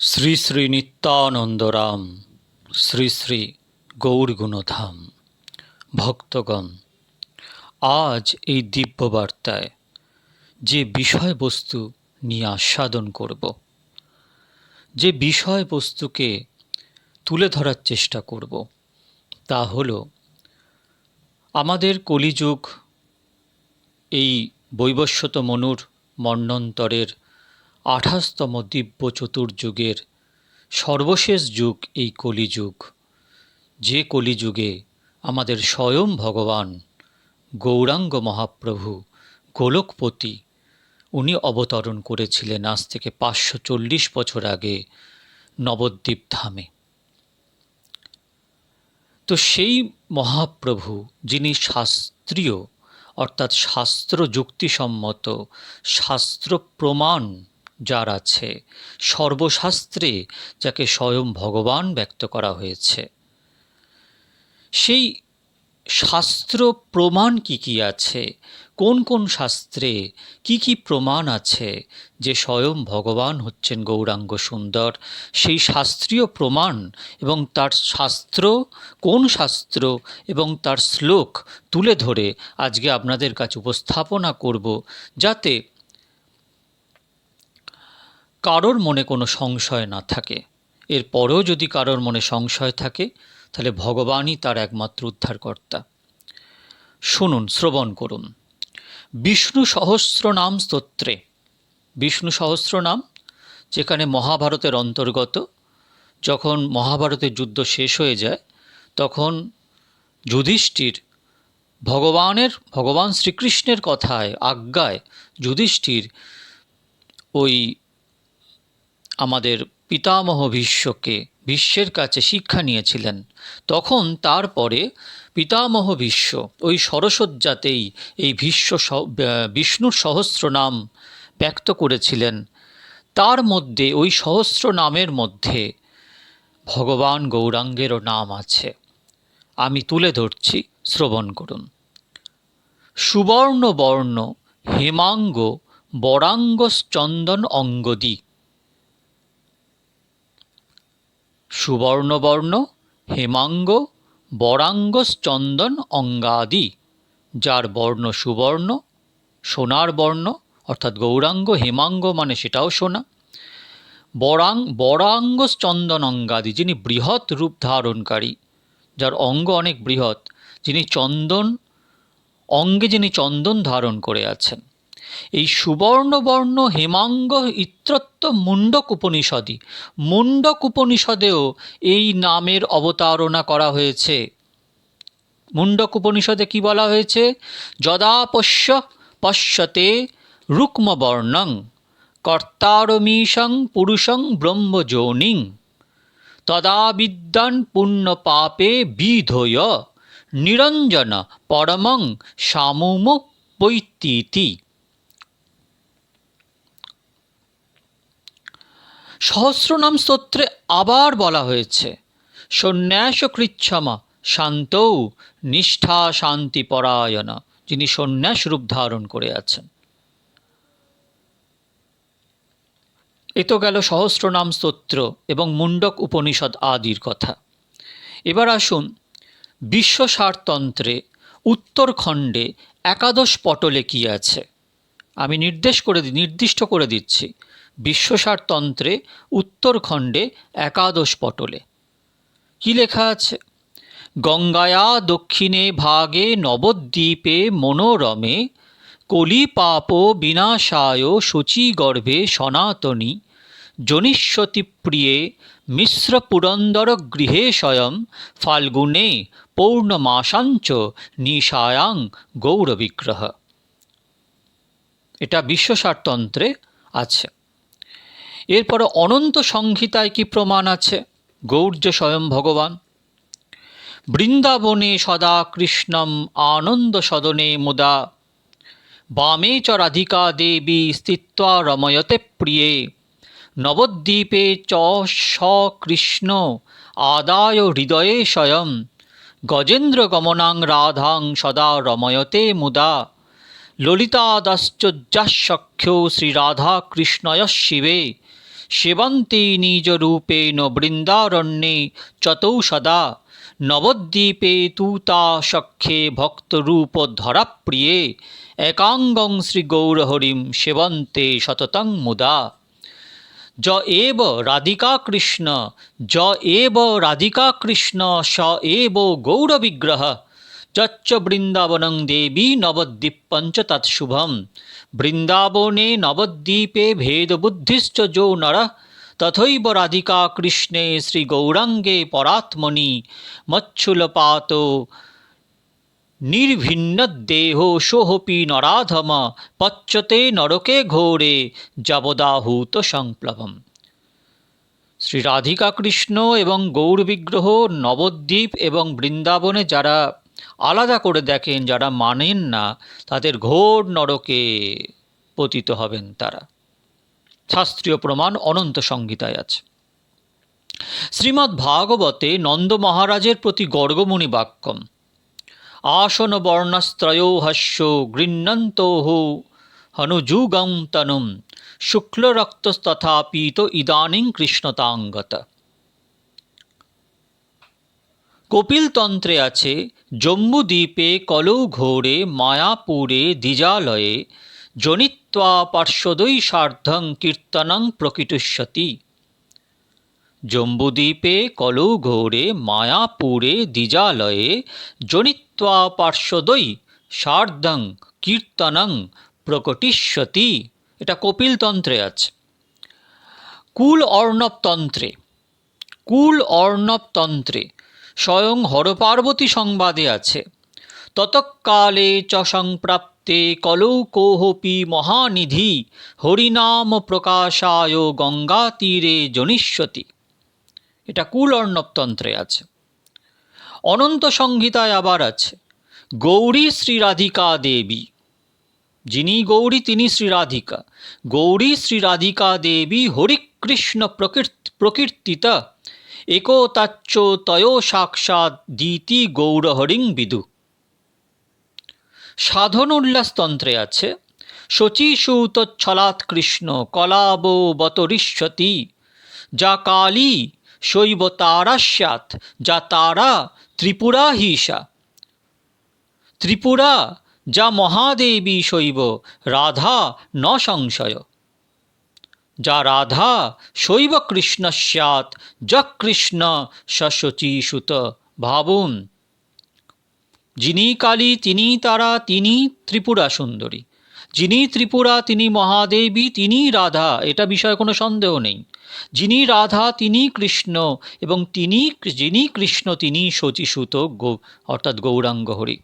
শ্রী শ্রী নিত্যানন্দরাম, শ্রী শ্রী গৌরগুণধাম। ভক্তগণ, আজ এই দিব্য বার্তায় যে বিষয়বস্তু নিয়ে আস্বাদন করব, যে বিষয়বস্তুকে তুলে ধরার চেষ্টা করব, তা হল আমাদের কলিযুগ, এই বৈবস্বত মনুর মন্বন্তরের আঠাশতম দিব্য চতুর্যুগের সর্বশেষ যুগ এই কলিযুগ। যে কলিযুগে আমাদের স্বয়ং ভগবান গৌরাঙ্গ মহাপ্রভু গোলকপতি, উনি অবতরণ করেছিলেন আজ থেকে পাঁচশো চল্লিশ বছর আগে নবদ্বীপ ধামে। তো সেই মহাপ্রভু যিনি শাস্ত্রীয়, অর্থাৎ শাস্ত্র যুক্তিসম্মত শাস্ত্র প্রমাণ যার আছে, সর্বশাস্ত্রে যাকে স্বয়ং ভগবান ব্যক্ত করা হয়েছে। সেই শাস্ত্র প্রমাণ কি কি আছে? কোন কোন শাস্ত্রে কি কি প্রমাণ আছে যে স্বয়ং ভগবান হচ্ছেন গৌরাঙ্গ সুন্দর? সেই শাস্ত্রীয় প্রমাণ এবং তার শাস্ত্র কোন শাস্ত্র এবং তার শ্লোক তুলে ধরে আজকে আপনাদের কাছে উপস্থাপনা করব, যাতে কারোর মনে কোনো সংশয় না থাকে। এরপরেও যদি কারোর মনে সংশয় থাকে, তাহলে ভগবানই তার একমাত্র উদ্ধারকর্তা। শুনুন, শ্রবণ করুন। বিষ্ণু সহস্র নাম স্তোত্রে। বিষ্ণু সহস্র নাম, যেখানে মহাভারতের অন্তর্গত, যখন মহাভারতের যুদ্ধ শেষ হয়ে যায়, তখন যুধিষ্ঠির ভগবানের, ভগবান শ্রীকৃষ্ণের কথায়, আজ্ঞায় যুধিষ্ঠির ওই আমাদের পিতামহ ভীষ্মকে ভীষ্মের কাছে শিক্ষা নিয়েছিলেন। তখন তারপরে পিতামহ ভীষ্ম ওই সরসজ্জাতেই এই ভীষ্ম বিষ্ণুর সহস্র নাম ব্যক্ত করেছিলেন। তার মধ্যে ওই সহস্র নামের মধ্যে ভগবান গৌরাঙ্গেরও নাম আছে। আমি তুলে ধরছি, শ্রবণ করুন। সুবর্ণ বর্ণ হেমাঙ্গ বরাঙ্গশ্চন্দন অঙ্গদি। সুবর্ণবর্ণ, হেমাঙ্গ, বরাঙ্গশ্চন্দন অঙ্গাদি, যার বর্ণ সুবর্ণ, সোনার বর্ণ, অর্থাৎ গৌরাঙ্গ, হেমাঙ্গ মানে সেটাও সোনা। বরাং বরাঙ্গ চন্দন অঙ্গাদি, যিনি বৃহৎ রূপ ধারণকারী, যার অঙ্গ অনেক বৃহৎ, যিনি চন্দন অঙ্গে যিনি চন্দন ধারণ করে আছেন। এই সুবর্ণবর্ণ হেমাঙ্গ ইত্রত্ব মুন্ডক উপনিষদই। মুন্ডক উপনিষদেও এই নামের অবতারণা করা হয়েছে। মুন্ডক উপনিষদে কি বলা হয়েছে? যদা পশ্য পশ্যতে রুক্মবর্ণং কর্তারমীশং পুরুষং ব্রহ্মযোনিং তদা বিদ্যান পুণ্য পাপে বিধোয় নিরঞ্জন পরমং সামুম পৈতীতি সহস্রনাম স্তোত্রে আবার বলা হয়েছে। সন্ন্যাস কৃচ্ছমা শান্তৌ, নিষ্ঠা শান্তি পরায়ণ যিনি সন্ন্যাস রূপ ধারণ করে আছেন। এ তো গেল সহস্রনাম স্তোত্র এবং মুন্ডক উপনিষদ আদির কথা। এবার আসুন বিশ্ব বিশ্বসারতন্ত্রে উত্তরখণ্ডে একাদশ পটলে কী আছে? আমি নির্দেশ করে নির্দিষ্ট করে দিচ্ছি। বিশ্বসারতন্ত্রে উত্তরখণ্ডে একাদশ পটলে। কি লেখা আছে? গঙ্গায়া দক্ষিণে ভাগে নবদ্বীপে মনোরমে, কলিপাপ বিনাশায় গর্ভে সনাতনী জনিষ্যতি প্রিয়ে মিশ্র পুরন্দর গৃহে স্বয়ং ফাল্গুনে পৌর্ণমাসাঞ্চ নিশায়াং গৌরবিগ্রহ। এটা বিশ্বসারতন্ত্রে আছে। এরপরে অনন্ত সংহিতায় কি প্রমাণ আছে? গৌর্য স্বয়ং ভগবান। বৃন্দাবনে সদা কৃষ্ণম, আনন্দ সদনে মুদা। বামে চ রাধিকা দেবী স্থিত্বা রময়তে প্রিয়ে। নবদ্বীপে চ কৃষ্ণ, আদায় হৃদয়ে স্বয়ং। গজেন্দ্র গমনাং রাধাং সদা রময়তে মুদা। ললিতাদাশ্চর্যাসখ্যো শ্রীরাধা কৃষ্ণয় শিবে। সেবন্তে নিজরূপেণ বৃন্দারণ্যে চতৌ সদা। নবদ্বীপে তু তা সখ্যে ভক্তরূপ ধরাপ্রিয়ে। একাঙ্গং শ্রীগৌরহরিম সেবন্তে সততং মুদা। য এব রাধিকা কৃষ্ণ, য এব রাধিকা কৃষ্ণ, স এব গৌরবিগ্রহ। যচ্চ বৃন্দাবনং দেবী নবদ্বীপঞ্চ তৎশুভম। বৃন্দাবনে নবদ্বীপে ভেদবুদ্ধিশ্চ যো নর তথৈব রাধিকা কৃষ্ণে শ্রীগৌরাঙ্গে পরাত্মনি মচ্ছুলপাত নির্ভিন্নদেহ সোহপি নরাধম পচ্যতে নরকে ঘোরে যাবদাহূত সংপ্লবম। শ্রী রাধিকা কৃষ্ণ এবং গৌর বিগ্রহ নবদ্বীপ এবং বৃন্দাবনে যারা আলাদা করে দেখেন যারা মানেন না, তাদের ঘোর নরকে পতিত হবেন তারা। শাস্ত্রীয় প্রমাণ অনন্ত সংহিতায় আছে। শ্রীমদ্ ভাগবতে নন্দ মহারাজের প্রতি গর্গমুনি বাক্যম, আসন বর্ণস্ত্রয়ো হস্য গৃহ্ণন্তোহ হনুযুগং তনুম শুক্লরক্তস্তথা পীত ইদানিং কৃষ্ণতাঙ্গত। কপিলতন্ত্রে আছে জম্বুদ্বীপে কলৌ ঘোরে, মায়াপুরে দ্বিজালয়ে, জনিত্বা পার্শ্বদৈ সার্ধং কীর্তনং প্রকীটুষ্যতি জম্বুদ্বীপে কলৌ ঘোরে, মায়াপুরে দ্বিজালয়ে, জনিত্বা পার্শ্বদৈ সার্ধং কীর্তনং প্রকটিষ্যতি। এটা কপিলতন্ত্রে আছে। কুল অর্ণবতন্ত্রে। কুল অর্ণবতন্ত্রে স্বয়ং হরপার্বতী সংবাদে আছে। ততকালে চ সংপ্রাপ্তে কলৌ কোহপি মহানিধি, হরিনাম প্রকাশায় গঙ্গা তীরে জনিষ্যতি। এটা কুল অর্ণবতন্ত্রে আছে। অনন্ত সংহিতায় আবার আছে, গৌরী শ্রী রাধিকা দেবী। যিনি গৌরী, তিনি শ্রীরাধিকা। গৌরী শ্রীরাধিকা দেবী হরিকৃষ্ণ প্রকীর্তি, প্রকীর্তিতা একতাচ্চ তয় সাক্ষাৎ দিতি গৌরহরিং বিদু। সাধন উল্লাসতন্ত্রে আছে শচীসূতচ্ছলাৎ কৃষ্ণ কলাব বতরিষ্যতি, যা কালী শৈব তারা স্যাৎ, যা তারা ত্রিপুরা হিসা ত্রিপুরা যা মহাদেবী শৈব, রাধা ন সংশয় যা রাধা শৈব কৃষ্ণ স্যাৎ, য কৃষ্ণ সশচীসুত ভাবুন। যিনি কালী, তিনি তারা, তিনি ত্রিপুরা সুন্দরী। যিনি ত্রিপুরা, তিনি মহাদেবী, তিনি রাধা, এটা বিষয়ে কোনো সন্দেহ নেই। যিনি রাধা, তিনি কৃষ্ণ এবং তিনি, যিনি কৃষ্ণ, তিনি শচীসুত গৌ, অর্থাৎ গৌরাঙ্গ হরি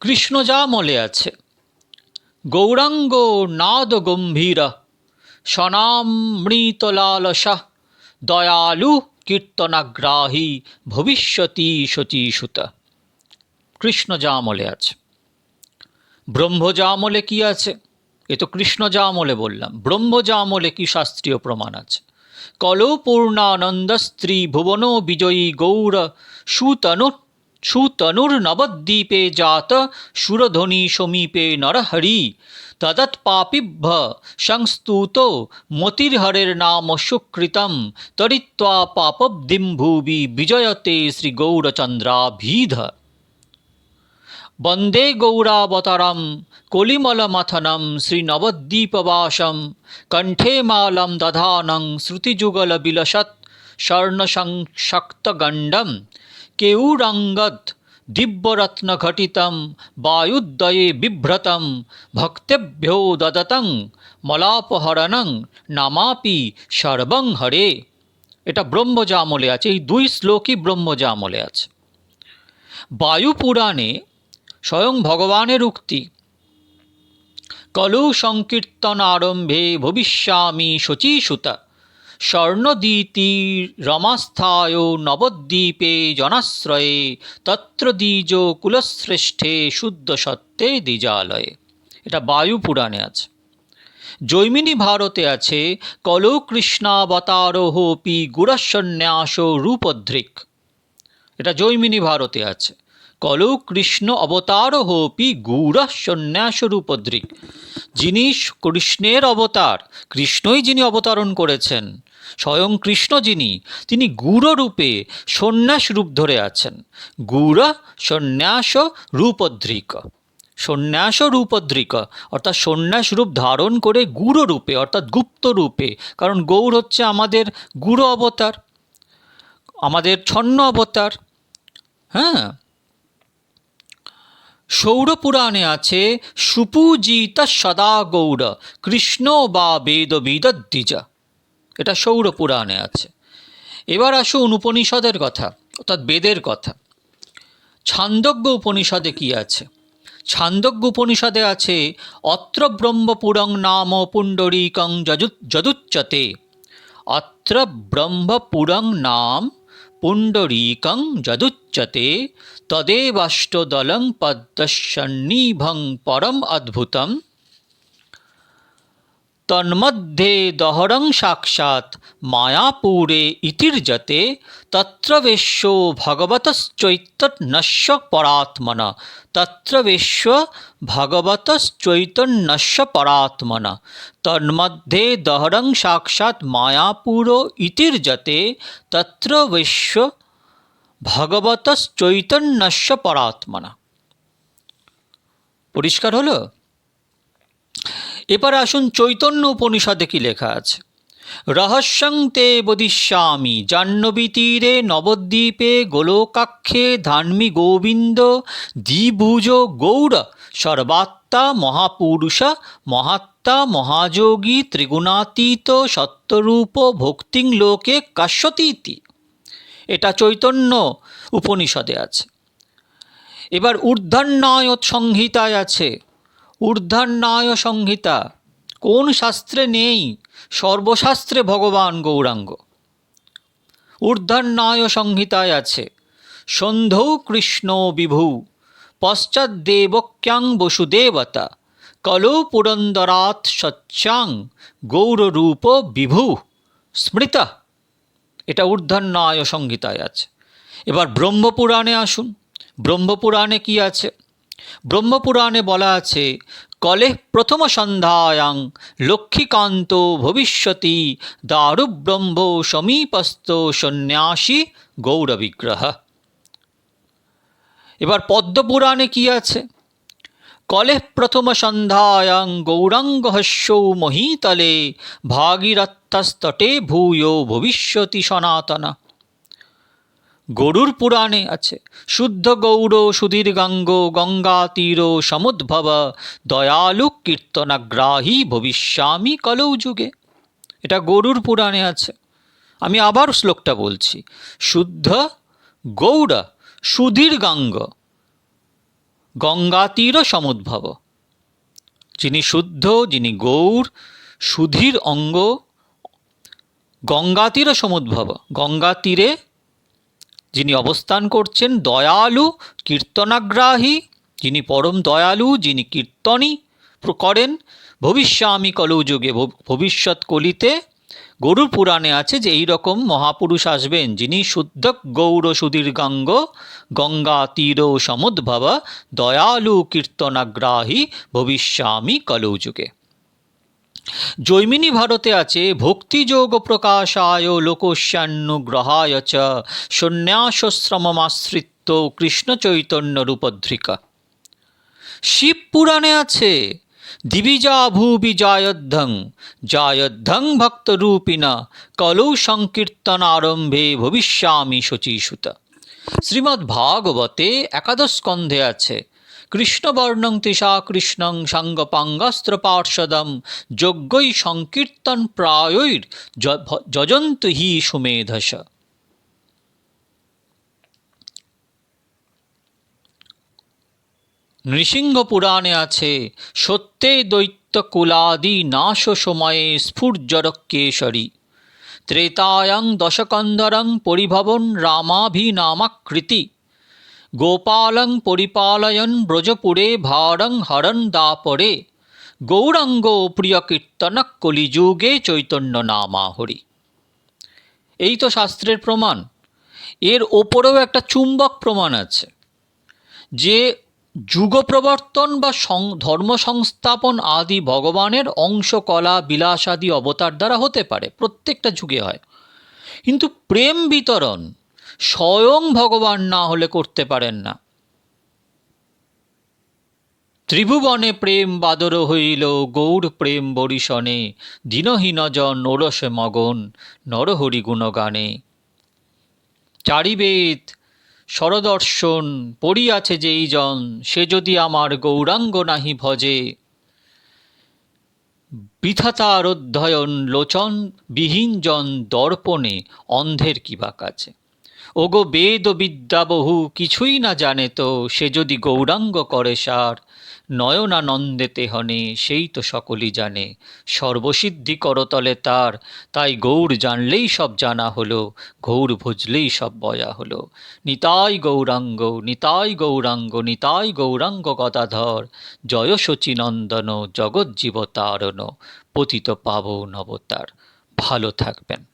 কৃষ্ণ যা মলে আছে গৌরাঙ্গ নাদ গম্ভীর। সনামৃতলালসা দয়ালু কীর্তনাগ্রাহী ভবিষ্যতি শচীসুত কৃষ্ণ যা আমলে আছে। ব্রহ্ম যা আমলে কি আছে? এ তো কৃষ্ণ যা আমলে বললাম। ব্রহ্ম যা আমলে কি শাস্ত্রীয় প্রমাণ আছে? কলো পূর্ণানন্দ স্ত্রী ভুবন বিজয়ী গৌর সুতনু সুতনুর্নবদ্বীপে জাত, সুরধ্বনি সমীপে নরহরি। তদৎপাপিভ্য সংস্তুত, মতির্হরের নাম সুকৃতম। তরিত্বা পাপব্দিম ভুবি বিজয়তে শ্রীগৌরচন্দ্রাভীধ বন্দে গৌরাবতারম, কলিমলমথনম শ্রীনবদ্বীপবাসম কণ্ঠে মালম দধানং, শ্রুতিযুগলবিলসৎ স্বর্ণশক্তগণ্ডম কেউরাঙ্গদ দিব্যরত্নঘটিতম বায়ুদ্বয়ে বিভ্রতম, ভক্তেভ্যো দদতং, মলাপহরণং, নামাপি সর্বং হরে। এটা ব্রহ্মজা আমলে আছে, এই দুই শ্লোকই ব্রহ্মজা আমলে আছে। বায়ু পুরাণে স্বয়ং ভগবানের উক্তি, কলু সংকীর্তন আরম্ভে ভবিষ্যামি শচীসুতা স্বর্ণদীতি রমাস্থায় নবদ্বীপে জনাশ্রয়ে, তত্র দ্বিজ কুলশ্রেষ্ঠে শুদ্ধ সত্ত্বে দ্বিজালয়ে। এটা বায়ু পুরাণে আছে। জৈমিনী ভারতে আছে, কলৌ কৃষ্ণাবতারোহপি গুরসন্ন্যাস রূপধৃক এটা জৈমিনী ভারতে আছে। কলৌ কৃষ্ণ অবতার হোপি গৌরা সন্ন্যাস রূপদ্রিক। যিনি কৃষ্ণের অবতার, কৃষ্ণই যিনি অবতরণ করেছেন স্বয়ং কৃষ্ণ যিনি, তিনি গুড় রূপে সন্ন্যাস রূপ ধরে আছেন। গুড় সন্ন্যাস রূপদ্রিক। সন্ন্যাস রূপদ্রিক, অর্থাৎ সন্ন্যাস রূপ ধারণ করে গুড় রূপে, অর্থাৎ গুপ্ত রূপে, কারণ গৌর হচ্ছে আমাদের গুড় অবতার, আমাদের ছন্ন অবতার হ্যাঁ? সৌরপুরাণে আছে, সুপূজিত সদা গৌড়, কৃষ্ণ বা বেদবিদ দ্বিজা এটা সৌরপুরাণে আছে। এবার আসুন উপনিষদের কথা, অর্থাৎ বেদের কথা। ছান্দজ্ঞ উপনিষদে কি আছে? ছান্দজ্ঞ উপনিষদে আছে, অত্র ব্রহ্মপুরং নাম পুণ্ডরীকং যজু যদুচ্যতে অত্র ব্রহ্মপুরং নাম পুণ্ডরীকং যদুচ্যতে তদেবাষ্টদলং পদ্মসন্নিভং পরম অদ্ভুতম। তন্মধ্যে দহরং সাক্ষাৎ, মায়াপুরে ইতির্যতে তত্র বেশ্য ভগবতশ্চৈতন্যস্য পরাত্মনা তত্র বেশ্য ভগবতশ্চৈতন্যস্য পরাত্মনা তন্মধ্যে দহরং সাক্ষাৎ, মায়াপুর ইতির্যতে তত্র বেশ্য ভগবতশ্চৈতন্যস্য পরাত্মনা পরিষ্কার হলো? এবার আসুন চৈতন্য উপনিষদে কি লেখা আছে। রহস্যং তে বদিষ্যামি, জাহ্নবী তীরে নবদ্বীপে গোলোকাক্ষে ধান্মি গোবিন্দ, দ্বিভুজ গৌর, সর্বাত্মা মহাপুরুষ, মহাত্মা মহাযোগী, ত্রিগুণাতীত সত্যরূপ ভক্তিং লোকে কাশ্যতীতি। এটা চৈতন্য উপনিষদে আছে। এবার ঊর্ধ্বন্যায় সংহিতায় আছে। ঊর্ধ্বন্যায় সংহিতা, কোন শাস্ত্রে নেই সর্বশাস্ত্রে ভগবান গৌরাঙ্গ? ঊর্ধ্বন্যায় সংহিতায় আছে, সন্ধৌ কৃষ্ণ বিভু পশ্চাৎ দেবক্যাং বসুদেবতা, কলৌ পুরন্দরাৎ সচ্চাং গৌররূপ বিভু। স্মৃতা, এটা ঊর্ধ্বন্যায় সংহিতায় আছে। এবার ব্রহ্মপুরাণে আসুন। ব্রহ্মপুরাণে কি আছে? ব্রহ্মপুরাণে বলা আছে কলে প্রথম সন্ধ্যায়াং, লক্ষ্মীকান্ত ভবিষ্যতি, দারুব্রহ্ম সমীপস্থ সন্ন্যাসী গৌরবিগ্রহ। এবার পদ্মপুরাণে কি আছে? কলে প্রথম সন্ধ্যায়াং গৌরাঙ্গহস্যৌ মহীতলে ভাগীরথস্তটে ভূয় ভবিষ্যতি সনাতনা। গরুর পুরাণে আছে, শুদ্ধ গৌর সুধীর্গাঙ্গ গঙ্গা তীর সমুদ্ভব, দয়ালু কীর্তনাগ্রাহী ভবিষ্যামী কলৌ যুগে। এটা গরুর পুরাণে আছে। আমি আবার শ্লোকটা বলছি, শুদ্ধ গৌড় সুধীর্গাঙ্গ গঙ্গা তীর সমুদ্ভব, যিনি শুদ্ধ, যিনি গৌর সুধীর অঙ্গ, গঙ্গা তীর সমুদ্ভব, গঙ্গা তীরে যিনি অবস্থান করছেন দয়ালু, কীর্তনাগ্রাহী, যিনি পরম দয়ালু, যিনি কীর্তনই করেন, ভবিষ্যামি কলৌযুগে ভবিষ্যৎ কলিতে গরুর পুরাণে আছে যে এই রকম মহাপুরুষ আসবেন, যিনি শুদ্ধ গৌর সুদীর্ঘাঙ্গ, গঙ্গা তীর সমুদ্ভব, দয়ালু, কীর্তনাগ্রাহী, ভবিষ্যামী কলৌযুগে। জৈমিনী ভারতে আছে ভক্তিযোগ প্রকাশায় লোকস্যানুগ্রহায় চ সন্ন্যাসশ্রমমাশ্রিত কৃষ্ণ চৈতন্য রূপদ্রিকা শিব পুরাণে আছে দিবিজা ভূবি জায়দ্ধং জায়দ্ধং ভক্তরূপিণা কলৌ সংকীর্তন আরম্ভে ভবিষ্যামি শচীসুতা শ্রীমদ্ ভাগবতে একাদশ স্কন্ধে আছে কৃষ্ণবর্ণং তৃষা কৃষ্ণং সাঙ্গপাঙ্গাস্ত্র পার্ষদম যজ্ঞই সংকীর্তন প্রায়ৈর যজন্ত হি সুমেধস। নৃসিংহ পুরাণে আছে, সত্যে দৈত্য কুলাদি নাশ সময়ে স্ফুর্জরকেশরী ত্রেতায়াং দশকন্ধরং পরিভবন রামাভিনামাকৃতি। গোপালং পরিপালয়ন ব্রজপুরে ভারং হরণ দাপরে। গৌরাঙ্গ প্রিয় কীর্তনক কলিযুগে চৈতন্য নামাহরি। এই তো শাস্ত্রের প্রমাণ। এর ওপরেও একটা চুম্বক প্রমাণ আছে। যে যুগ প্রবর্তন বা ধর্ম সংস্থাপন আদি ভগবানের অংশ কলা বিলাস আদি অবতার দ্বারা হতে পারে, প্রত্যেকটা যুগে হয়। কিন্তু প্রেম বিতরণ স্বয়ং ভগবান না হলে করতে পারেন না। ত্রিভুবনে প্রেম বাদর হইল, গৌর প্রেম বরিশনে দিনহীন জন ওরসে মগন, নরহরি গুণগানে। চারিবেদ সরদর্শন পড়িয়াছে যেই জন, সে যদি আমার গৌরাঙ্গ নাহি ভজে। বিধাতার অধ্যয়ন, লোচন বিহীন জন দর্পণে, অন্ধের কিবা কাছে ওগো বেদ বিদ্যা বহু কিছুই না জানে তো, সে যদি গৌরাঙ্গ করে সার। নয়নানন্দেতে হনে সেই তো সকলই জানে। সর্বসিদ্ধি করতলে তার, তাই গৌর জানলেই সব জানা হলো গৌর ভজলেই সব বয়া হলো। নিতাই গৌরাঙ্গ নিতাই গৌরাঙ্গ নিতাই গৌরাঙ্গ গদাধর। জয় শচীনন্দন জগজ্জীব তারণ। পতিত পাবন অবতার ভালো থাকবেন।